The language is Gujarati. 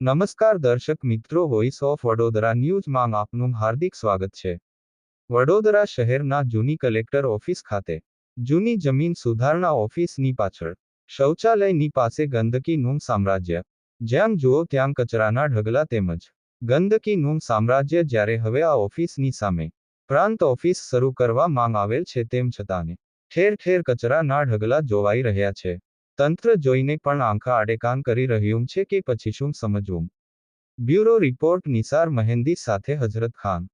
નમસ્કાર દર્શક મિત્રો વોઇસ ઓફ વડોદરા ન્યૂઝમાં આપનું હાર્દિક સ્વાગત છે. વડોદરા શહેરના જૂની કલેક્ટર ઓફિસ ખાતે, જૂની જમીન સુધારણા ઓફિસની પાછળ, શૌચાલયની પાસે ગંદકીનું સામ્રાજ્ય. જ્યાં જુઓ ત્યાં કચરાના ઢગલા તેમજ ગંદકીનું સામ્રાજ્ય જ્યારે હવે આ ઓફિસની સામે, પ્રાંત ઓફિસ શરૂ કરવા માંગ આવેલ છે તેમ છતાંને ઠેર ઠેર કચરાના ઢગલા જોવાઈ રહ્યા છે. તંત્ર જોઈને પણ આંખા આડેકાન કરી રહ્યું છે કે પછી શું સમજવું? બ્યુરો રિપોર્ટ નિસાર મહેંદી સાથે હજરત ખાન.